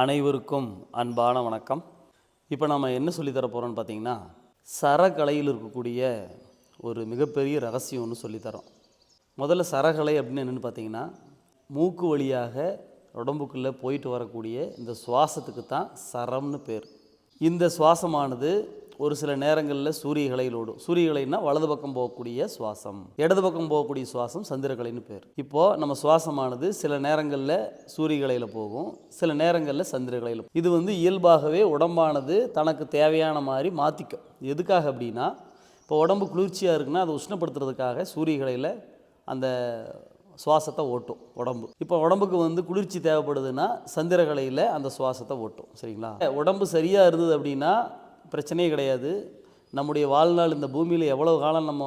அனைவருக்கும் அன்பான வணக்கம். இப்போ நம்ம என்ன சொல்லித் தர போகிறோம்னு பார்த்தீங்கன்னா சரக்கலையில் இருக்கக்கூடிய ஒரு மிகப்பெரிய ரகசியம் ஒன்று சொல்லித்தரோம் முதல்ல சரகலை அப்படின்னு என்னென்னு பார்த்தீங்கன்னா மூக்கு வழியாக உடம்புக்குள்ளே போயிட்டு வரக்கூடிய இந்த சுவாசத்துக்கு தான் சரம்னு பேர். இந்த சுவாசமானது ஒரு சில நேரங்களில் சூரிய சூரியகலையில் ஓடும் சூரியகலைன்னா வலது பக்கம் போகக்கூடிய சுவாசம் இடது பக்கம் போகக்கூடிய சுவாசம் சந்திரகலைன்னு பேர். இப்போது நம்ம சுவாசமானது சில நேரங்களில் சூரிய சூரியகலையில் போகும் சில நேரங்களில் சந்திரகலையில் இது வந்து இயல்பாகவே உடம்பானது தனக்கு தேவையான மாதிரி மாற்றிக்கும் எதுக்காக அப்படின்னா இப்போ உடம்பு குளிர்ச்சியாக இருக்குன்னா அதை உஷ்ணப்படுத்துறதுக்காக சூரியகலையில் அந்த சுவாசத்தை ஓட்டும் உடம்பு. இப்போ உடம்புக்கு வந்து குளிர்ச்சி தேவைப்படுதுன்னா சந்திரகலையில் அந்த சுவாசத்தை ஓட்டும் சரிங்களா? உடம்பு சரியாக இருந்தது அப்படின்னா பிரச்சனையே கிடையாது. நம்முடைய வாழ்நாள் இந்த பூமியில் எவ்வளோ காலம் நம்ம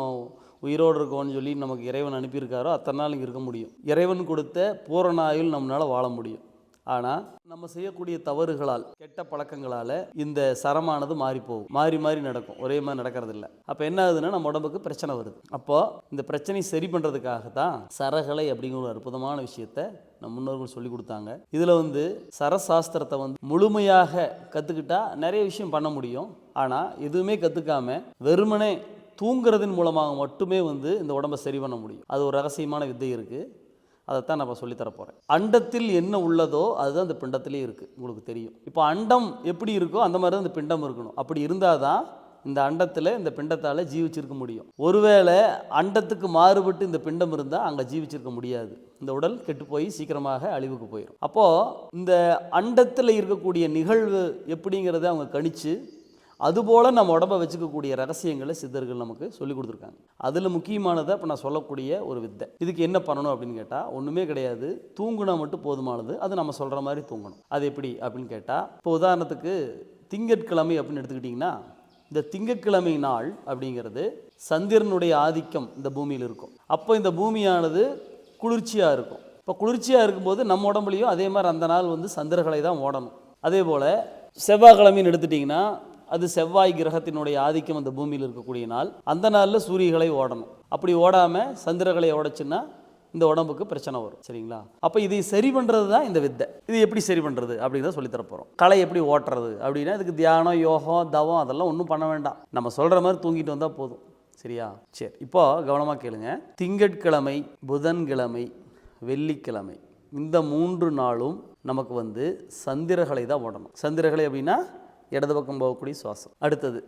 உயிரோடு இருக்கோம்னு சொல்லி நமக்கு இறைவன் அனுப்பியிருக்காரோ அத்தனை நாள் இங்கே இருக்க முடியும். இறைவன் கொடுத்த பூரண ஆயுள் நம்மளால் வாழ முடியும். ஆனால் நம்ம செய்யக்கூடிய தவறுகளால் கெட்ட பழக்கங்களால் இந்த சரமானது மாறி போகும் மாறி மாறி நடக்கும். ஒரே மாதிரி நடக்கிறதில்ல. அப்போ என்ன ஆகுதுன்னா நம்ம உடம்புக்கு பிரச்சனை வருது. அப்போது இந்த பிரச்சனையை சரி பண்ணுறதுக்காக தான் சரகலை அப்படிங்கிற ஒரு அற்புதமான விஷயத்த நம்ம முன்னோர்கள் சொல்லி கொடுத்தாங்க. இதில் வந்து சரசாஸ்திரத்தை வந்து முழுமையாக கற்றுக்கிட்டா நிறைய விஷயம் பண்ண முடியும். ஆனால் எதுவுமே கற்றுக்காம வெறுமனே தூங்குறதன் மூலமாக மட்டுமே வந்து இந்த உடம்பை சரி பண்ண முடியும். அது ஒரு ரகசியமான வித்தை இருக்குது அதைத்தான் நம்ம சொல்லித்தர போகிறேன் அண்டத்தில் என்ன உள்ளதோ அதுதான் அந்த பிண்டத்திலே இருக்குது உங்களுக்கு தெரியும். இப்போ அண்டம் எப்படி இருக்கோ அந்த மாதிரி தான் இந்த பிண்டம் இருக்கணும். அப்படி இருந்தால் தான் இந்த அண்டத்தில் இந்த பிண்டத்தால் ஜீவிச்சிருக்க முடியும். ஒருவேளை அண்டத்துக்கு மாறுபட்டு இந்த பிண்டம் இருந்தால் அங்கே ஜீவிச்சிருக்க முடியாது. இந்த உடல் கெட்டு போய் சீக்கிரமாக அழிவுக்கு போயிடும் அப்போது இந்த அண்டத்தில் இருக்கக்கூடிய நிகழ்வு எப்படிங்கிறத அவங்க கணிச்சு அதுபோல் நம்ம உடம்பை வச்சுக்கக்கூடிய ரகசியங்களை சித்தர்கள் நமக்கு சொல்லி கொடுத்துருக்காங்க. அதில் முக்கியமானதை இப்போ நான் சொல்லக்கூடிய ஒரு வித்தை. இதுக்கு என்ன பண்ணணும் அப்படின்னு கேட்டால் ஒன்றுமே கிடையாது. தூங்குனா மட்டும் போதுமானது. அது நம்ம சொல்கிற மாதிரி தூங்கணும். அது எப்படி அப்படின்னு கேட்டால் இப்போ உதாரணத்துக்கு திங்கட்கிழமை அப்படின்னு எடுத்துக்கிட்டிங்கன்னா இந்த திங்கட்கிழமை நாள் அப்படிங்கிறது சந்திரனுடைய ஆதிக்கம் இந்த பூமியில் இருக்கும். அப்போ இந்த பூமியானது குளிர்ச்சியாக இருக்கும். இப்போ குளிர்ச்சியாக இருக்கும்போது நம்ம உடம்புலையும் அதே மாதிரி அந்த நாள் வந்து சந்திரகளை தான் ஓடணும். அதே போல் செவ்வாய்க்கிழமைன்னு எடுத்துட்டிங்கன்னா அது செவ்வாய் கிரகத்தினுடைய ஆதிக்கம் அந்த பூமியில் இருக்கக்கூடிய நாள். அந்த நாளில் சூரியகளை ஓடணும். அப்படி ஓடாமல் சந்திரகளை ஓடச்சுன்னா இந்த உடம்புக்கு பிரச்சனை வரும். சரிங்களா? அப்போ இதை சரி பண்ணுறது தான் இந்த வித்தை. இது எப்படி சரி பண்ணுறது அப்படின்னு தான் சொல்லித்தர போகிறோம் களை எப்படி ஓட்டுறது அப்படின்னா இதுக்கு தியானம் யோகம் தவம் அதெல்லாம் ஒன்றும் பண்ண வேண்டாம். நம்ம சொல்கிற மாதிரி தூங்கிட்டு வந்தால் போதும். சரியா? சரி. இப்போ கவனமாக கேளுங்க. திங்கட்கிழமை புதன்கிழமை வெள்ளிக்கிழமை இந்த மூன்று நாளும் நமக்கு வந்து சந்திரகளை தான் ஓடணும். சந்திரகளை அப்படின்னா இடது பக்கம் போகக்கூடிய சுவாசம். அடுத்தது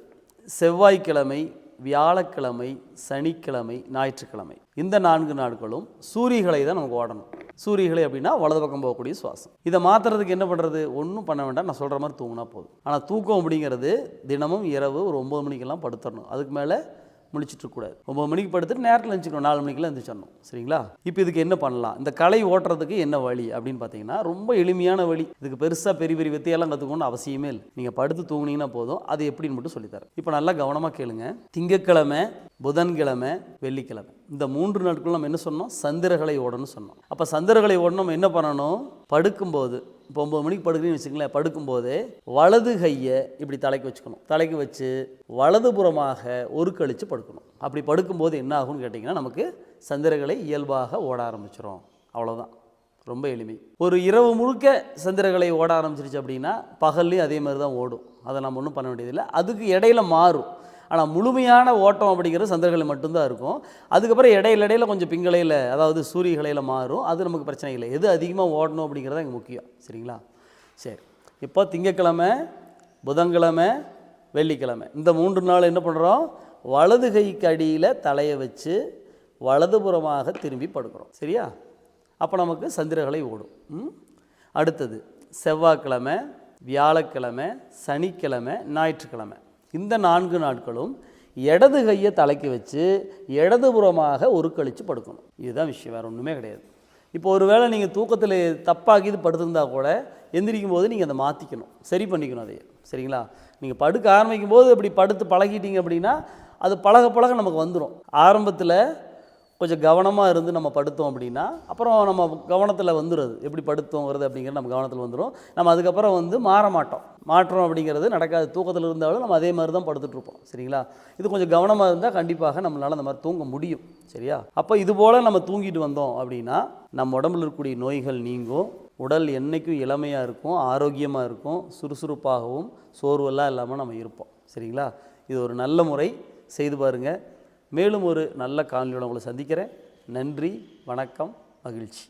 செவ்வாய்க்கிழமை வியாழக்கிழமை சனிக்கிழமை ஞாயிற்றுக்கிழமை. இந்த நான்கு நாட்களும் சூரியகளை தான் நமக்கு ஓடணும். சூரியகளை அப்படின்னா வலது பக்கம் போகக்கூடிய சுவாசம். இதை மாற்றுறதுக்கு என்ன பண்ணுறது ஒன்றும் பண்ண வேண்டாம். நான் சொல்கிற மாதிரி தூங்கினா போதும். ஆனால் தூக்கம் அப்படிங்கிறது தினமும் இரவு ஒரு ஒம்பது மணிக்கெல்லாம் படுத்துடணும் அதுக்கு மேலே முழிச்சிட்டு இருக்கக்கூடாது ஒம்பது மணிக்கு படுத்துட்டு நேரத்தில் எழுந்துக்கணும் நாலு மணிக்கெலாம் எழுந்துச்சிடணும் சரிங்களா? இப்போ இதுக்கு என்ன பண்ணலாம்? இந்த கலை ஓட்டுறதுக்கு என்ன வழி? அப்படின்னு பார்த்தீங்கன்னா ரொம்ப எளிமையான வழி. இதுக்கு பெருசாக பெரிய பெரிய வித்தையெல்லாம் கற்றுக்கணும்னு அவசியமே இல்லை. நீங்கள் படுத்து தூங்குனீங்கன்னா போதும். அது எப்படின்னு மட்டும் சொல்லித்தரேன் இப்போ நல்லா கவனமாக கேளுங்க. திங்கட்கிழமை புதன்கிழமை வெள்ளிக்கிழமை. இந்த மூன்று நாட்கள் நம்ம என்ன சொன்னோம்? சந்திரகளை ஓடணும்னு சொன்னோம். அப்போ சந்திரகளை ஓடணும் நம்ம என்ன பண்ணணும்? படுக்கும்போது இப்போ ஒம்பது மணிக்கு படுக்கிறீங்கன்னு வச்சுங்களேன் படுக்கும்போது வலது கையை இப்படி தலைக்கு வச்சுக்கணும். தலைக்கு வச்சு வலதுபுறமாக ஒரு கழித்து படுக்கணும். அப்படி படுக்கும்போது என்ன ஆகும்னு கேட்டிங்கன்னா நமக்கு சந்திரகளை இயல்பாக ஓட ஆரம்பிச்சிடும் அவ்வளோதான் ரொம்ப எளிமை. ஒரு இரவு முழுக்க சந்திரகளை ஓட ஆரம்பிச்சிருச்சு அப்படின்னா பகல்லையும் அதே மாதிரி தான் ஓடும். அதை நம்ம ஒன்றும் பண்ண வேண்டியதில்லை. அதுக்கு இடையில மாறும். ஆனால் முழுமையான ஓட்டம் அப்படிங்கிறது சந்திரகளை மட்டும்தான் இருக்கும். அதுக்கப்புறம் இடையில இடையில கொஞ்சம் பிங்களையில் அதாவது சூரிய கலையில் மாறும். அது நமக்கு பிரச்சனை இல்லை. எது அதிகமாக ஓடணும் அப்படிங்கிறது இங்கே முக்கியம். சரிங்களா? சரி. இப்போ திங்கக்கிழமை புதன்கிழமை வெள்ளிக்கிழமை. இந்த மூன்று நாள் என்ன பண்ணுறோம் வலது கைக்கு அடியில் தலையை வச்சு வலதுபுறமாக திரும்பி படுக்கிறோம். சரியா? அப்போ நமக்கு சந்திரகளை ஓடும். ம்? அடுத்தது செவ்வாய்க்கிழமை வியாழக்கிழமை சனிக்கிழமை ஞாயிற்றுக்கிழமை. இந்த நான்கு நாட்களும் இடது கையை தலைக்கு வச்சு இடதுபுறமாக ஒரு கழித்து படுக்கணும். இதுதான் விஷயம் வேறு ஒன்றுமே கிடையாது. இப்போ ஒருவேளை நீங்கள் தூக்கத்தில் தப்பாக்கிது படுத்திருந்தால் படுத்திருந்தா கூட எந்திரிக்கும் போது நீங்கள் அதை மாற்றிக்கணும் சரி பண்ணிக்கணும் அதை சரிங்களா? நீங்கள் படுக்க ஆரம்பிக்கும் போது இப்படி படுத்து பழகிட்டீங்க அப்படின்னா அது பழக பழக நமக்கு வந்துடும் ஆரம்பத்தில் கொஞ்சம் கவனமாக இருந்து நம்ம படுத்தோம் அப்படின்னா அப்புறம் நம்ம கவனத்தில் வந்துடுது எப்படி படுத்தோங்கிறது அப்படிங்கிறது நம்ம கவனத்தில் வந்துடும் நம்ம அதுக்கப்புறம் வந்து மாற மாட்டோம். மாற்றம் அப்படிங்கிறது நடக்காது. தூக்கத்தில் இருந்தாலும் நம்ம அதே மாதிரி தான் படுத்துட்ருப்போம் சரிங்களா? இது கொஞ்சம் கவனமாக இருந்தால் கண்டிப்பாக நம்மளால் அந்த மாதிரி தூங்க முடியும். சரியா? அப்போ இது போல் நம்ம தூங்கிட்டு வந்தோம் அப்படின்னா நம்ம உடம்புல இருக்கக்கூடிய நோய்கள் நீங்கும். உடல் என்றைக்கும் இளமையாக இருக்கும் ஆரோக்கியமாக இருக்கும் சுறுசுறுப்பாகவும் சோர்வெல்லாம் இல்லாமல் நம்ம இருப்போம். சரிங்களா? இது ஒரு நல்ல முறை. செய்து பாருங்கள் மேலும் ஒரு நல்ல காணொலியோட உங்களை சந்திக்கிறேன். நன்றி வணக்கம் மகிழ்ச்சி.